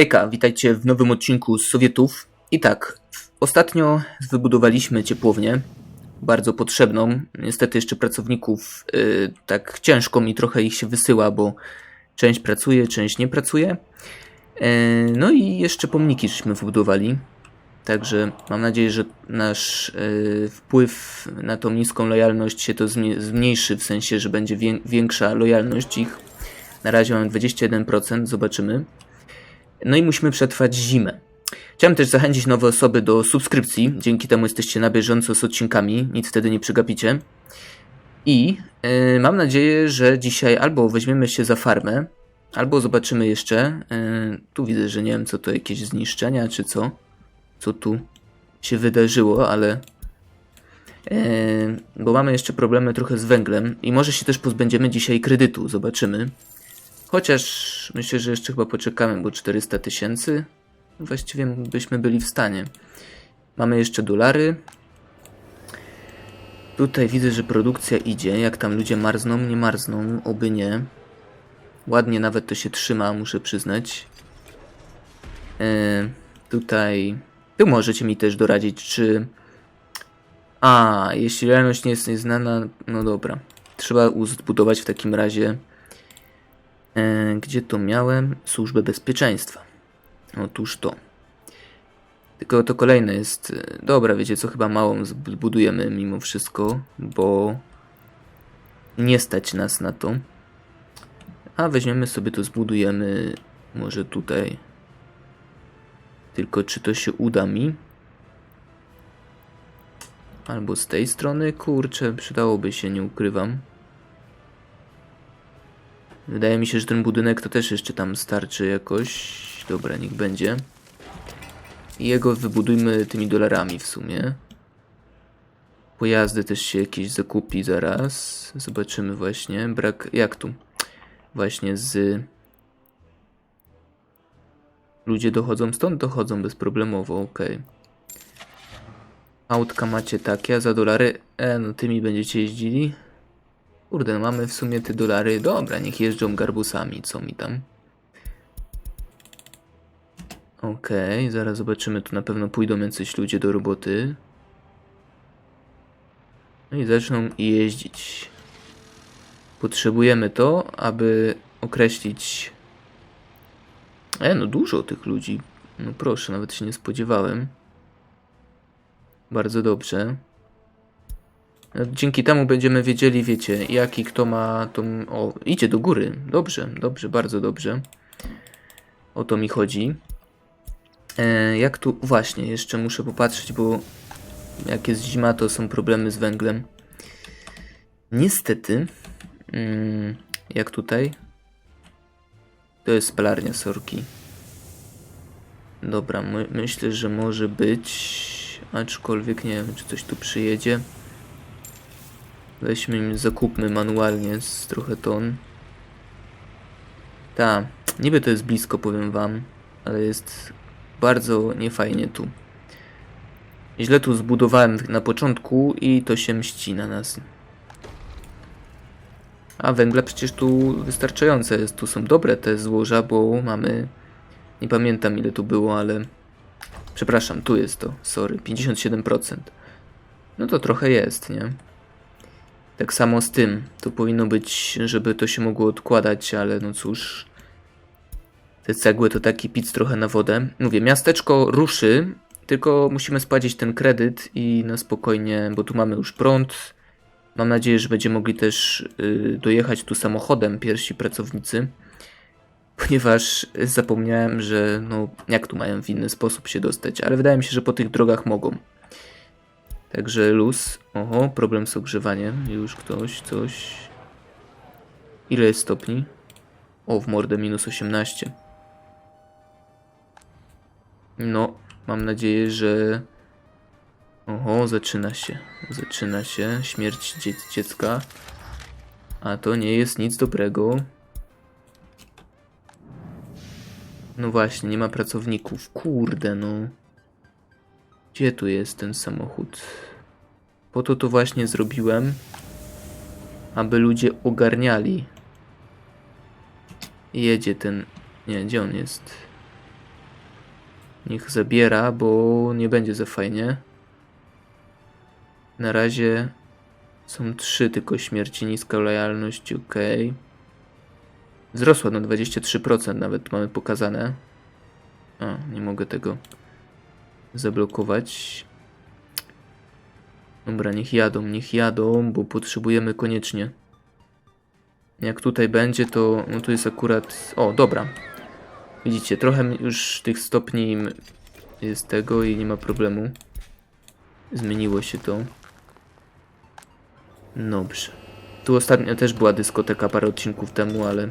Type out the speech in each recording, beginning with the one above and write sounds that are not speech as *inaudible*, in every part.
Hejka, witajcie w nowym odcinku z Sowietów. I tak, ostatnio wybudowaliśmy ciepłownię, bardzo potrzebną. Niestety jeszcze pracowników y, tak ciężko mi trochę ich się wysyła, bo część pracuje, część nie pracuje. Y, no i jeszcze pomniki żeśmy wybudowali. Także mam nadzieję, że nasz y, wpływ na tą niską lojalność się to zmniejszy, w sensie, że będzie wię- większa lojalność ich. Na razie mam 21%, zobaczymy. No i musimy przetrwać zimę. Chciałem też zachęcić nowe osoby do subskrypcji, dzięki temu jesteście na bieżąco z odcinkami, nic wtedy nie przegapicie. I yy, mam nadzieję, że dzisiaj albo weźmiemy się za farmę, albo zobaczymy jeszcze. Yy, tu widzę, że nie wiem, co to jakieś zniszczenia, czy co. Co tu się wydarzyło, ale. Yy, bo mamy jeszcze problemy trochę z węglem i może się też pozbędziemy dzisiaj kredytu, zobaczymy. Chociaż myślę, że jeszcze chyba poczekamy, bo 400 tysięcy właściwie byśmy byli w stanie. Mamy jeszcze dolary. Tutaj widzę, że produkcja idzie. Jak tam ludzie marzną, nie marzną, oby nie. Ładnie nawet to się trzyma, muszę przyznać. E, tutaj. Tu możecie mi też doradzić, czy. A, jeśli realność nie jest nieznana, no dobra. Trzeba zbudować w takim razie gdzie to miałem? Służbę bezpieczeństwa. Otóż to. Tylko to kolejne jest. e, Dobra, wiecie co, chyba małą zbudujemy mimo wszystko, bo nie stać nas na to. A weźmiemy sobie to, zbudujemy może tutaj. Tylko czy to się uda mi? Albo z tej strony? Kurczę, przydałoby się, nie ukrywam. Wydaje mi się, że ten budynek to też jeszcze tam starczy jakoś. Dobra, niech będzie. I jego wybudujmy tymi dolarami w sumie. Pojazdy też się jakieś zakupi zaraz. Zobaczymy właśnie. Brak. Jak tu? Właśnie z. Ludzie dochodzą stąd? Dochodzą bezproblemowo, ok. Autka macie takie, a za dolary. E, no tymi będziecie jeździli. Kurde, no mamy w sumie te dolary. Dobra, niech jeżdżą garbusami, co mi tam. Okej, okay, zaraz zobaczymy. Tu na pewno pójdą jacyś ludzie do roboty. No i zaczną jeździć. Potrzebujemy to, aby określić. E, no dużo tych ludzi. No proszę, nawet się nie spodziewałem. Bardzo dobrze. Dzięki temu będziemy wiedzieli, wiecie, jaki kto ma tą... O, idzie do góry. Dobrze, dobrze, bardzo dobrze. O to mi chodzi. E, jak tu... Właśnie, jeszcze muszę popatrzeć, bo jak jest zima, to są problemy z węglem. Niestety, mm, jak tutaj, to jest spalarnia sorki. Dobra, my, myślę, że może być, aczkolwiek nie wiem, czy coś tu przyjedzie. Weźmy, zakupmy manualnie z trochę ton. Ta, niby to jest blisko, powiem wam, ale jest bardzo niefajnie tu. Źle tu zbudowałem na początku i to się mści na nas. A węgla przecież tu wystarczające jest. Tu są dobre te złoża, bo mamy... Nie pamiętam ile tu było, ale... Przepraszam, tu jest to. Sorry, 57%. No to trochę jest, nie? Tak samo z tym. To powinno być, żeby to się mogło odkładać, ale no cóż. Te cegły to taki pic trochę na wodę. Mówię, miasteczko ruszy, tylko musimy spłacić ten kredyt i na spokojnie, bo tu mamy już prąd. Mam nadzieję, że będziemy mogli też yy, dojechać tu samochodem pierwsi pracownicy. Ponieważ zapomniałem, że no jak tu mają w inny sposób się dostać, ale wydaje mi się, że po tych drogach mogą. Także luz. Oho, problem z ogrzewaniem. Już ktoś, coś. Ile jest stopni? O, w mordę minus 18. No, mam nadzieję, że... Oho, zaczyna się. Zaczyna się. Śmierć dzie dziecka. A to nie jest nic dobrego. No właśnie, nie ma pracowników. Kurde, no. Gdzie tu jest ten samochód? Po to to właśnie zrobiłem, aby ludzie ogarniali. Jedzie ten... Nie, gdzie on jest? Niech zabiera, bo nie będzie za fajnie. Na razie są trzy tylko śmierci, niska lojalność, ok. Wzrosła na 23%, nawet mamy pokazane. A, nie mogę tego zablokować. Dobra, niech jadą, niech jadą, bo potrzebujemy koniecznie. Jak tutaj będzie, to no tu jest akurat... O, dobra. Widzicie, trochę już tych stopni jest tego i nie ma problemu. Zmieniło się to. Dobrze. Tu ostatnio też była dyskoteka parę odcinków temu, ale...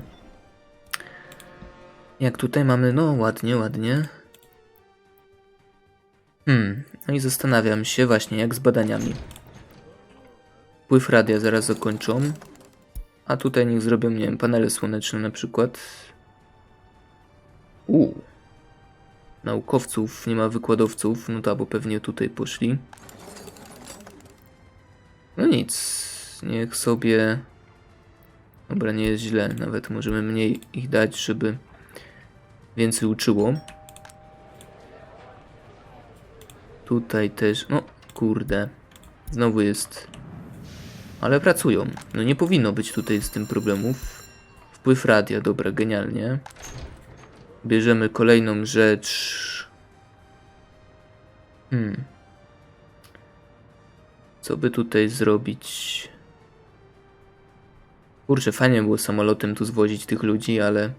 Jak tutaj mamy, no ładnie, ładnie. Hmm, no i zastanawiam się właśnie jak z badaniami. Pływ radia zaraz zakończą. A tutaj niech zrobią, nie wiem, panele słoneczne na przykład. Uuu. Naukowców, nie ma wykładowców, no to bo pewnie tutaj poszli. No nic, niech sobie... Dobra, nie jest źle, nawet możemy mniej ich dać, żeby więcej uczyło. Tutaj też, no kurde, znowu jest, ale pracują. No nie powinno być tutaj z tym problemów. Wpływ radia, dobra, genialnie. Bierzemy kolejną rzecz. Hmm. Co by tutaj zrobić? Kurczę, fajnie było samolotem tu zwozić tych ludzi, ale...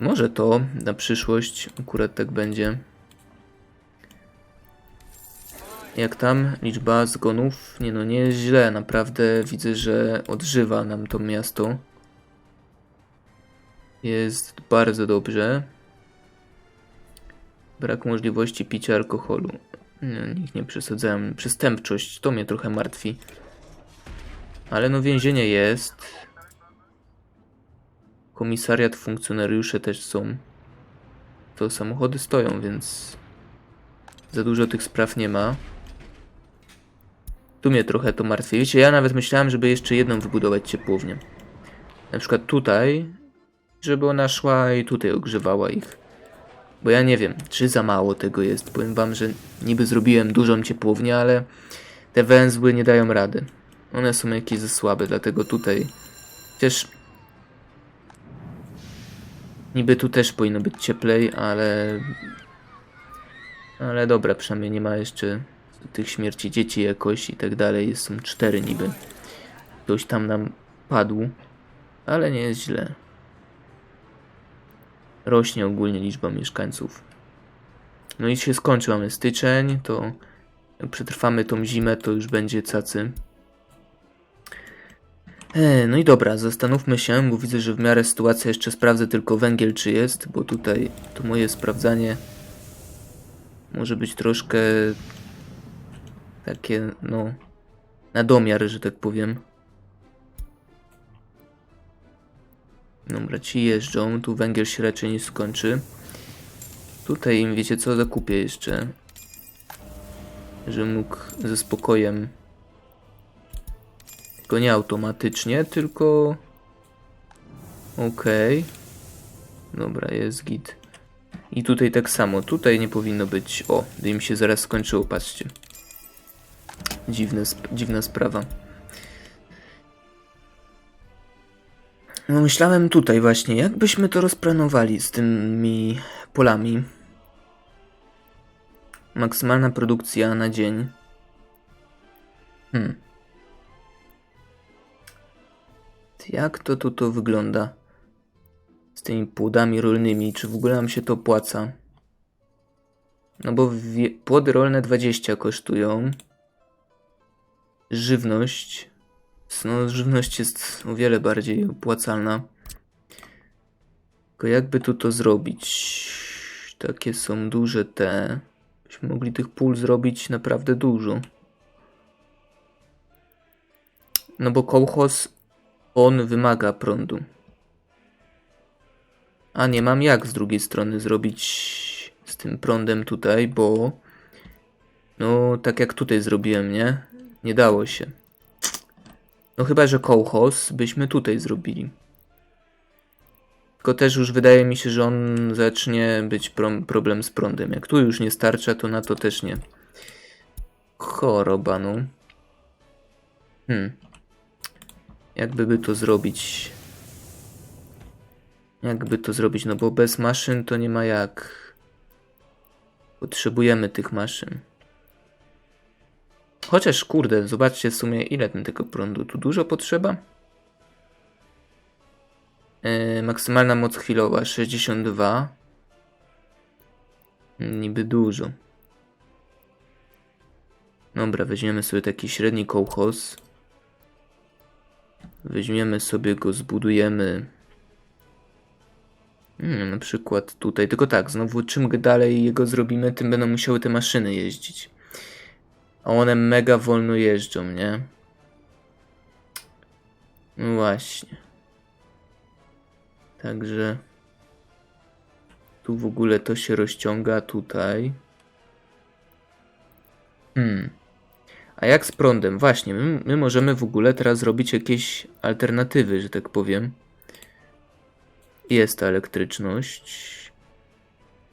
Może to na przyszłość akurat tak będzie. Jak tam liczba zgonów? Nie no, nie źle, naprawdę widzę, że odżywa nam to miasto. Jest bardzo dobrze. Brak możliwości picia alkoholu. Nie, nikt nie przesadzałem. Przestępczość, to mnie trochę martwi. Ale no więzienie jest. Komisariat, funkcjonariusze też są. To samochody stoją, więc za dużo tych spraw nie ma. Tu mnie trochę to martwi. Wiecie, ja nawet myślałem, żeby jeszcze jedną wybudować ciepłownię. Na przykład tutaj, żeby ona szła i tutaj ogrzewała ich. Bo ja nie wiem, czy za mało tego jest. Powiem wam, że niby zrobiłem dużą ciepłownię, ale te węzły nie dają rady. One są jakieś za słabe, dlatego tutaj... Chociaż... Niby tu też powinno być cieplej, ale... Ale dobra, przynajmniej nie ma jeszcze tych śmierci dzieci jakoś i tak dalej. Są cztery niby. Ktoś tam nam padł, ale nie jest źle. Rośnie ogólnie liczba mieszkańców. No i się skończy, mamy styczeń, to jak przetrwamy tą zimę, to już będzie cacy. E, no i dobra, zastanówmy się, bo widzę, że w miarę sytuacja jeszcze sprawdzę tylko węgiel czy jest, bo tutaj to moje sprawdzanie może być troszkę takie, no, na domiar, że tak powiem. Dobra, ci jeżdżą, tu węgiel się raczej nie skończy. Tutaj im, wiecie co, zakupię jeszcze. Że mógł ze spokojem. Tylko nie automatycznie, tylko... Okej. Okay. Dobra, jest git. I tutaj tak samo, tutaj nie powinno być... O, gdy im się zaraz skończyło, patrzcie. Dziwne, dziwna sprawa. No myślałem tutaj właśnie, jak byśmy to rozplanowali z tymi polami. Maksymalna produkcja na dzień. Hmm. Jak to tu to wygląda? Z tymi płodami rolnymi, czy w ogóle nam się to opłaca? No bo płody rolne 20 kosztują żywność. No, żywność jest o wiele bardziej opłacalna. Tylko jakby tu to zrobić? Takie są duże te. Byśmy mogli tych pól zrobić naprawdę dużo. No bo kołchoz, on wymaga prądu. A nie mam jak z drugiej strony zrobić z tym prądem tutaj, bo no tak jak tutaj zrobiłem, nie? Nie dało się. No chyba, że kołchoz byśmy tutaj zrobili. Tylko też już wydaje mi się, że on zacznie być pro- problem z prądem. Jak tu już nie starcza, to na to też nie. Choroba, no. Hmm. Jakby by to zrobić? Jakby to zrobić? No bo bez maszyn to nie ma jak. Potrzebujemy tych maszyn. Chociaż kurde, zobaczcie w sumie ile ten tego prądu. Tu dużo potrzeba? Yy, maksymalna moc chwilowa 62. Niby dużo. Dobra, weźmiemy sobie taki średni kołchoz. Weźmiemy sobie go, zbudujemy. Hmm, na przykład tutaj. Tylko tak, znowu czym dalej jego zrobimy, tym będą musiały te maszyny jeździć. A one mega wolno jeżdżą, nie? No właśnie. Także tu w ogóle to się rozciąga tutaj. Hmm. A jak z prądem? Właśnie, my, my możemy w ogóle teraz zrobić jakieś alternatywy, że tak powiem. Jest ta elektryczność.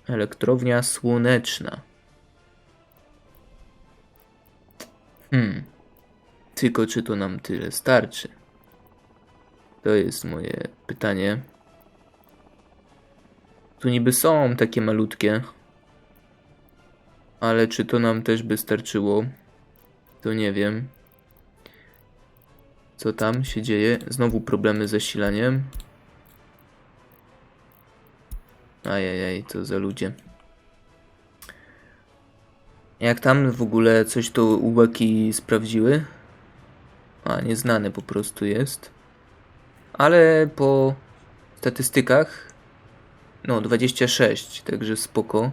Elektrownia słoneczna. Hmm. Tylko czy to nam tyle starczy? To jest moje pytanie. Tu niby są takie malutkie. Ale czy to nam też by starczyło? To nie wiem. Co tam się dzieje? Znowu problemy z zasilaniem. Ajajaj, co za ludzie. Jak tam w ogóle coś to uwagi sprawdziły? A, nieznane po prostu jest. Ale po statystykach no 26, także spoko.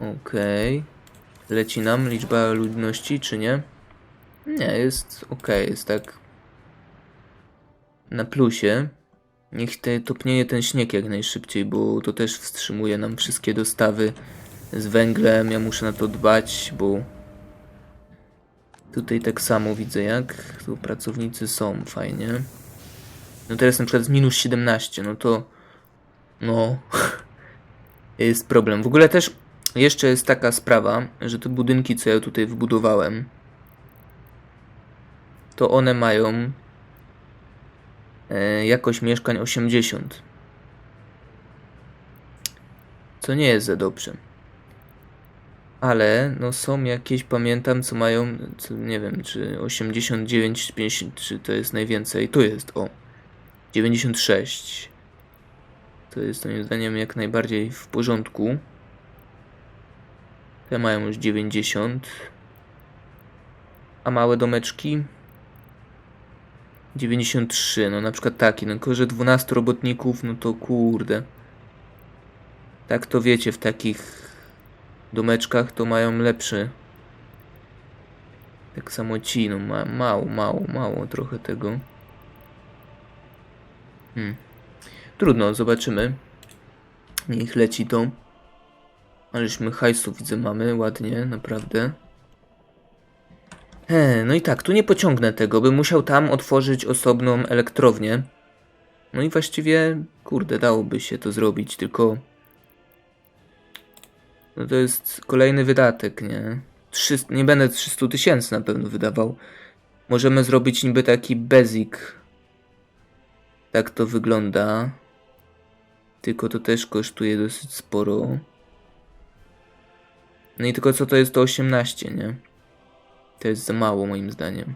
Okej. Leci nam liczba ludności, czy nie? Nie, jest ok, jest tak na plusie. Niech te, topnieje ten śnieg jak najszybciej, bo to też wstrzymuje nam wszystkie dostawy z węglem. Ja muszę na to dbać, bo tutaj tak samo widzę jak tu pracownicy są, fajnie. No teraz na przykład z minus 17, no to no *laughs* jest problem. W ogóle też jeszcze jest taka sprawa, że te budynki, co ja tutaj wybudowałem, to one mają e, jakość mieszkań 80. Co nie jest za dobrze. Ale no są jakieś, pamiętam, co mają, co, nie wiem, czy 89, 50, czy to jest najwięcej. Tu jest, o, 96. To jest moim zdaniem jak najbardziej w porządku. Te mają już 90. A małe domeczki? 93, no na przykład taki, no tylko że 12 robotników, no to kurde. Tak to wiecie, w takich domeczkach to mają lepszy. Tak samo ci, no ma, mało, mało, mało trochę tego. Hmm. Trudno, zobaczymy. Niech leci to. Aleśmy hajsu widzę mamy, ładnie, naprawdę. He, no i tak, tu nie pociągnę tego, bym musiał tam otworzyć osobną elektrownię. No i właściwie, kurde, dałoby się to zrobić, tylko... No to jest kolejny wydatek, nie? 300, nie będę 300 tysięcy na pewno wydawał. Możemy zrobić niby taki basic. Tak to wygląda. Tylko to też kosztuje dosyć sporo. No i tylko co to jest to 18, nie? To jest za mało moim zdaniem.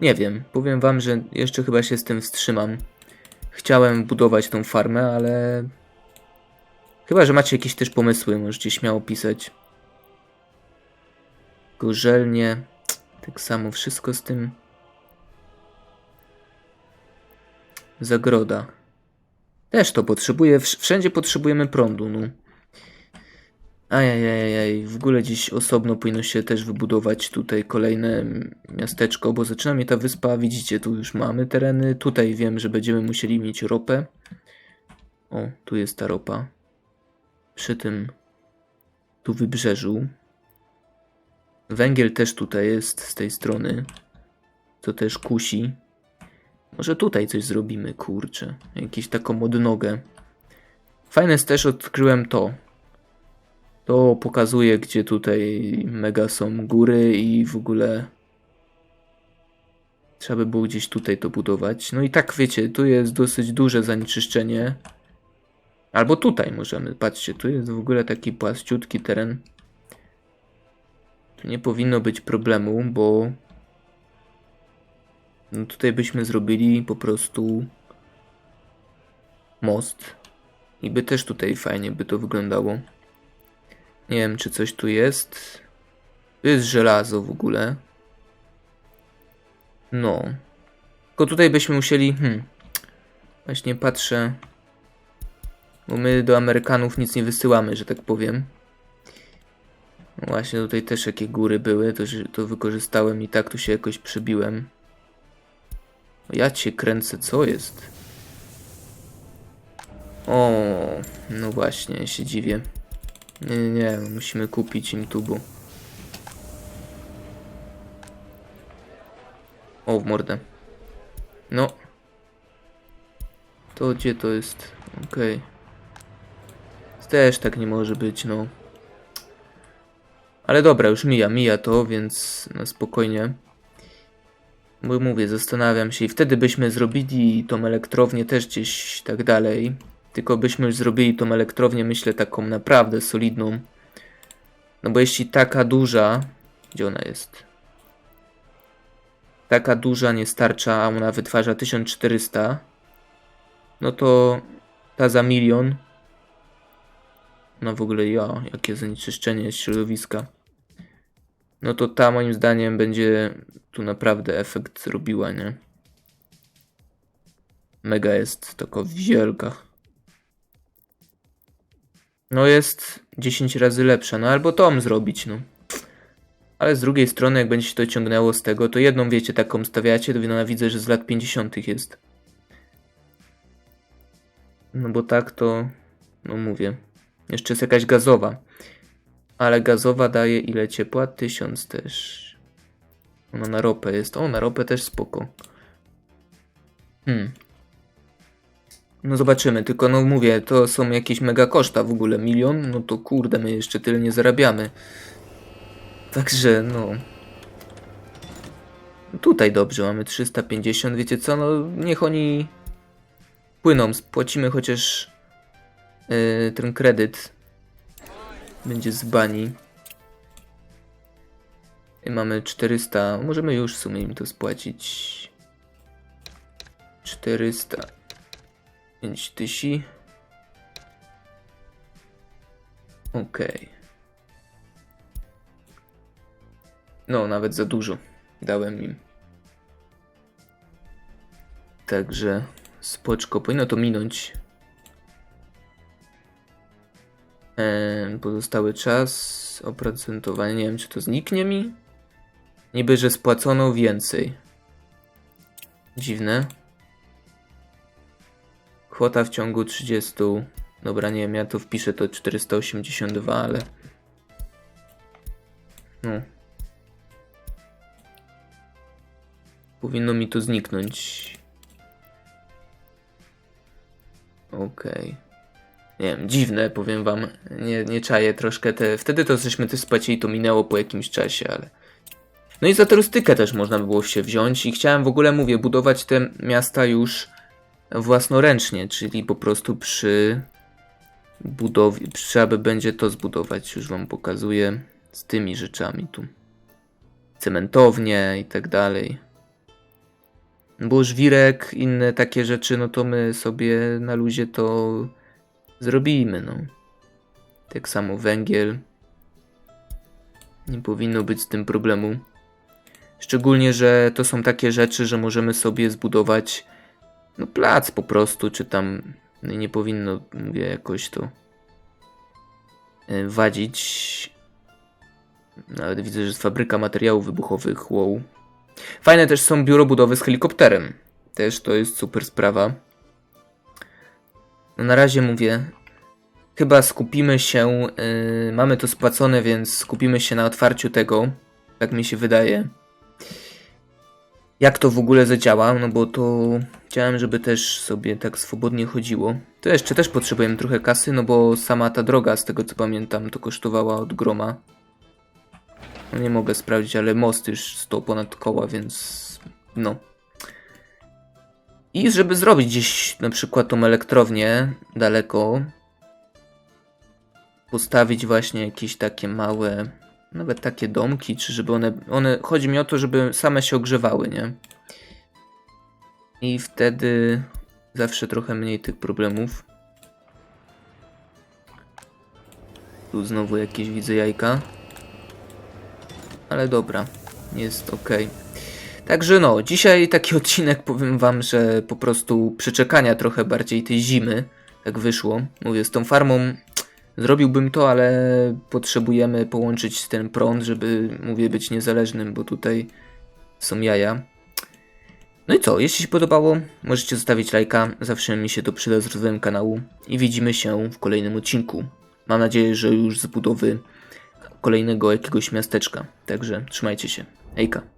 Nie wiem, powiem wam, że jeszcze chyba się z tym wstrzymam. Chciałem budować tą farmę, ale... Chyba, że macie jakieś też pomysły, możecie śmiało pisać. Gorzelnie, tak samo wszystko z tym. Zagroda. Też to potrzebuje, wszędzie potrzebujemy prądu, no. Ajajajaj, w ogóle dziś osobno powinno się też wybudować tutaj kolejne miasteczko, bo zaczyna mnie ta wyspa, widzicie, tu już mamy tereny, tutaj wiem, że będziemy musieli mieć ropę. O, tu jest ta ropa. Przy tym tu wybrzeżu. Węgiel też tutaj jest z tej strony. To też kusi. Może tutaj coś zrobimy, kurczę. Jakieś taką odnogę. Fajne jest też, odkryłem to. To pokazuje, gdzie tutaj mega są góry i w ogóle trzeba by było gdzieś tutaj to budować. No i tak wiecie, tu jest dosyć duże zanieczyszczenie. Albo tutaj możemy, patrzcie, tu jest w ogóle taki płaściutki teren. Tu nie powinno być problemu, bo no tutaj byśmy zrobili po prostu most. I by też tutaj fajnie by to wyglądało. Nie wiem, czy coś tu jest. Tu jest żelazo w ogóle. No. Tylko tutaj byśmy musieli. Hmm. Właśnie patrzę. Bo my do Amerykanów nic nie wysyłamy, że tak powiem. No właśnie, tutaj też jakie góry były, to, to wykorzystałem i tak tu się jakoś przebiłem. Ja cię kręcę, co jest? O, no właśnie, się dziwię. Nie, nie, musimy kupić im tubu. O, w mordę. No. To gdzie to jest? Okej. Też tak nie może być, no. Ale dobra, już mija, mija to, więc na spokojnie. Bo mówię, zastanawiam się i wtedy byśmy zrobili tą elektrownię też gdzieś tak dalej. Tylko byśmy już zrobili tą elektrownię, myślę, taką naprawdę solidną. No bo jeśli taka duża... Gdzie ona jest? Taka duża nie starcza, a ona wytwarza 1400. No to ta za milion. No w ogóle ja, jakie zanieczyszczenie środowiska. No to ta moim zdaniem będzie tu naprawdę efekt zrobiła, nie? Mega jest taka wielka. No jest 10 razy lepsza, no albo tom zrobić, no. Ale z drugiej strony, jak będzie się to ciągnęło z tego, to jedną wiecie, taką stawiacie, to ona widzę, że z lat 50. jest. No bo tak to, no mówię. Jeszcze jest jakaś gazowa. Ale gazowa daje ile ciepła? 1000 też. Ona na ropę jest. O, na ropę też spoko. Hmm. No zobaczymy, tylko no mówię, to są jakieś mega koszta w ogóle. Milion? No to kurde, my jeszcze tyle nie zarabiamy. Także no. Tutaj dobrze, mamy 350. Wiecie co, no niech oni płyną. Spłacimy chociaż yy, ten kredyt. Będzie z bani. I mamy 400. Możemy już w sumie im to spłacić. 400. 5000. Okej. No, nawet za dużo dałem im. Także spoczko, powinno to minąć. Pozostały czas, oprocentowanie, nie wiem czy to zniknie mi? Niby, że spłacono więcej. Dziwne. Kwota w ciągu 30. Dobra, nie wiem, ja to wpiszę to 482, ale... No. Powinno mi to zniknąć. Okej. Nie wiem, dziwne, powiem wam. Nie, nie czaję troszkę te... Wtedy to żeśmy też spłacili, to minęło po jakimś czasie, ale... No i za turystykę też można by było się wziąć i chciałem w ogóle, mówię, budować te miasta już własnoręcznie, czyli po prostu przy budowie, trzeba by będzie to zbudować, już wam pokazuję, z tymi rzeczami tu. Cementownie i tak dalej. Bo żwirek, inne takie rzeczy, no to my sobie na luzie to zrobimy, no. Tak samo węgiel. Nie powinno być z tym problemu. Szczególnie, że to są takie rzeczy, że możemy sobie zbudować no plac po prostu, czy tam no nie powinno, mówię, jakoś to e, wadzić. Nawet widzę, że jest fabryka materiałów wybuchowych, wow. Fajne też są biuro budowy z helikopterem. Też to jest super sprawa. No na razie mówię, chyba skupimy się, yy, mamy to spłacone, więc skupimy się na otwarciu tego. Tak mi się wydaje. jak to w ogóle zadziała, no bo to chciałem, żeby też sobie tak swobodnie chodziło. To jeszcze też potrzebujemy trochę kasy, no bo sama ta droga, z tego co pamiętam, to kosztowała od groma. No nie mogę sprawdzić, ale most już stał ponad koła, więc no. I żeby zrobić gdzieś na przykład tą elektrownię daleko, postawić właśnie jakieś takie małe, nawet takie domki, czy żeby one, one, chodzi mi o to, żeby same się ogrzewały, nie? I wtedy zawsze trochę mniej tych problemów. Tu znowu jakieś widzę jajka. Ale dobra, jest ok. Także no, dzisiaj taki *laughs* odcinek powiem wam, że po prostu przeczekania trochę bardziej tej zimy. Tak wyszło. Mówię, z tą farmą zrobiłbym to, ale potrzebujemy połączyć ten prąd, żeby, mówię, być niezależnym, bo tutaj są jaja. No i co, jeśli się podobało, możecie zostawić lajka, zawsze mi się to przyda z rozwojem kanału i widzimy się w kolejnym odcinku. Mam nadzieję, że już z budowy kolejnego jakiegoś miasteczka. Także trzymajcie się. Hejka.